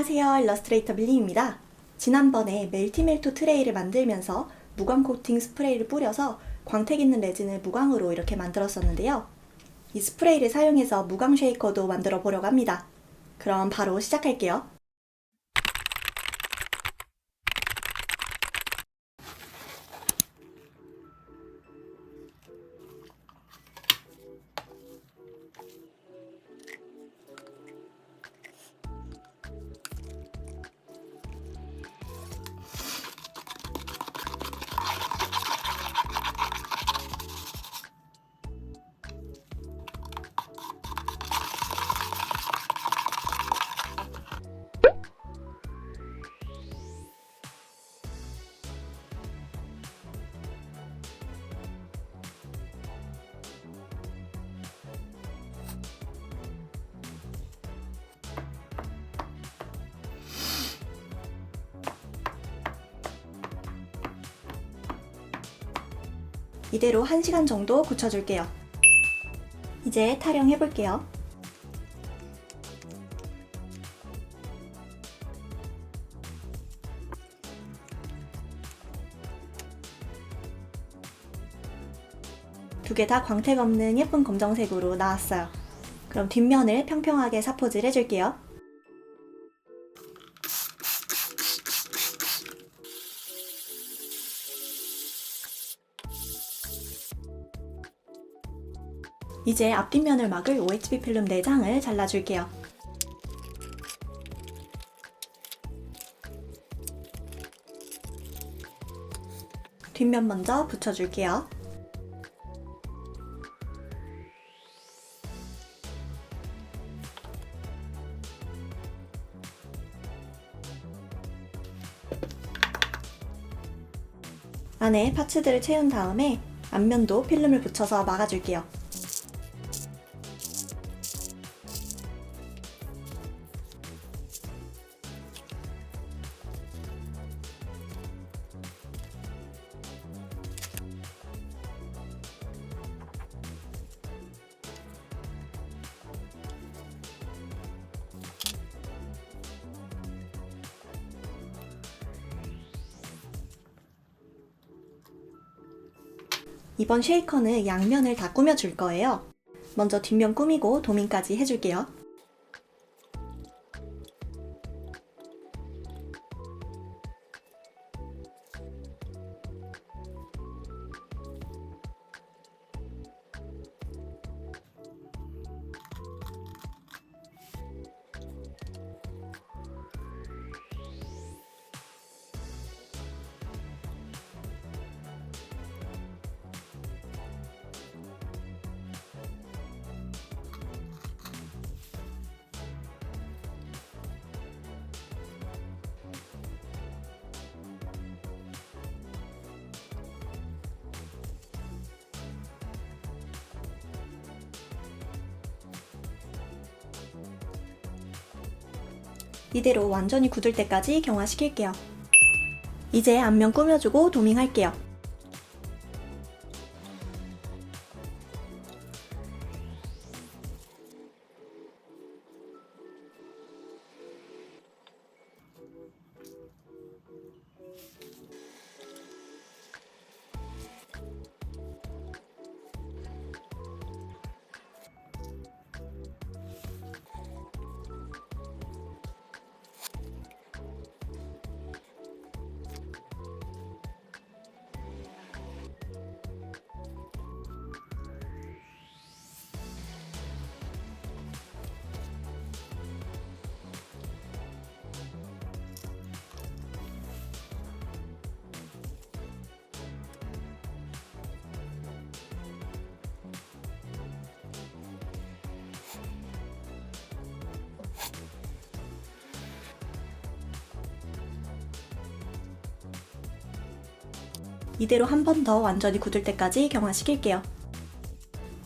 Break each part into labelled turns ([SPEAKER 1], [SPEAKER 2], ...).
[SPEAKER 1] 안녕하세요. 일러스트레이터 밀리입니다. 지난번에 멜티멜토 트레이를 만들면서 무광 코팅 스프레이를 뿌려서 광택 있는 레진을 무광으로 이렇게 만들었었는데요. 이 스프레이를 사용해서 무광 쉐이커도 만들어 보려고 합니다. 그럼 바로 시작할게요. 이대로 1시간 정도 굳혀줄게요. 이제 타령해 볼게요. 두 개 다 광택 없는 예쁜 검정색으로 나왔어요. 그럼 뒷면을 평평하게 사포질 해줄게요. 이제 앞뒷면을 막을 OHB 필름 4장을 잘라줄게요. 뒷면 먼저 붙여줄게요. 안에 파츠들을 채운 다음에 앞면도 필름을 붙여서 막아줄게요. 이번 쉐이커는 양면을 다 꾸며줄 거예요. 먼저 뒷면 꾸미고 도민까지 해줄게요. 이대로 완전히 굳을 때까지 경화시킬게요. 이제 앞면 꾸며주고 도밍할게요. 이대로 한 번 더 완전히 굳을 때까지 경화시킬게요.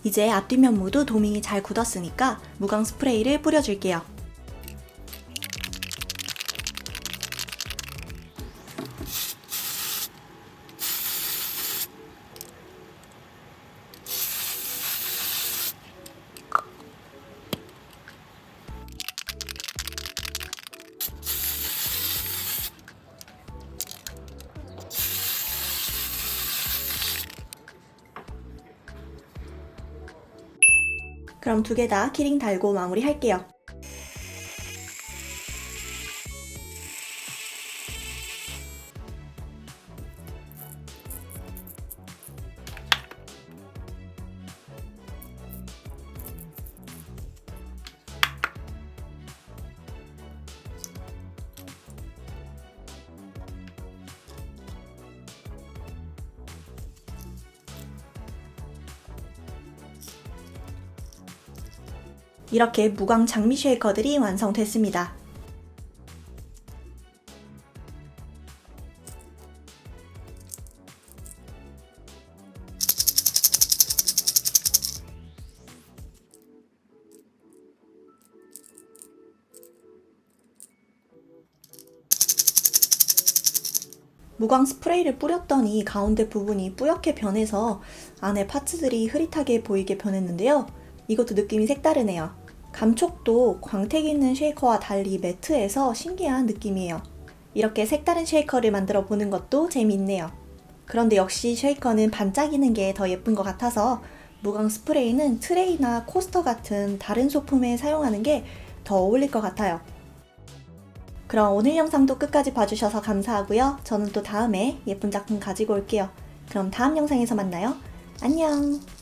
[SPEAKER 1] 이제 앞뒷면 모두 도밍이 잘 굳었으니까 무광 스프레이를 뿌려줄게요. 그럼 두 개 다 키링 달고 마무리 할게요. 이렇게 무광 장미 쉐이커들이 완성됐습니다. 무광 스프레이를 뿌렸더니 가운데 부분이 뿌옇게 변해서 안에 파츠들이 흐릿하게 보이게 변했는데요. 이것도 느낌이 색다르네요. 감촉도 광택 있는 쉐이커와 달리 매트해서 신기한 느낌이에요. 이렇게 색다른 쉐이커를 만들어 보는 것도 재미있네요. 그런데 역시 쉐이커는 반짝이는 게 더 예쁜 것 같아서 무광 스프레이는 트레이나 코스터 같은 다른 소품에 사용하는 게 더 어울릴 것 같아요. 그럼 오늘 영상도 끝까지 봐주셔서 감사하고요. 저는 또 다음에 예쁜 작품 가지고 올게요. 그럼 다음 영상에서 만나요. 안녕!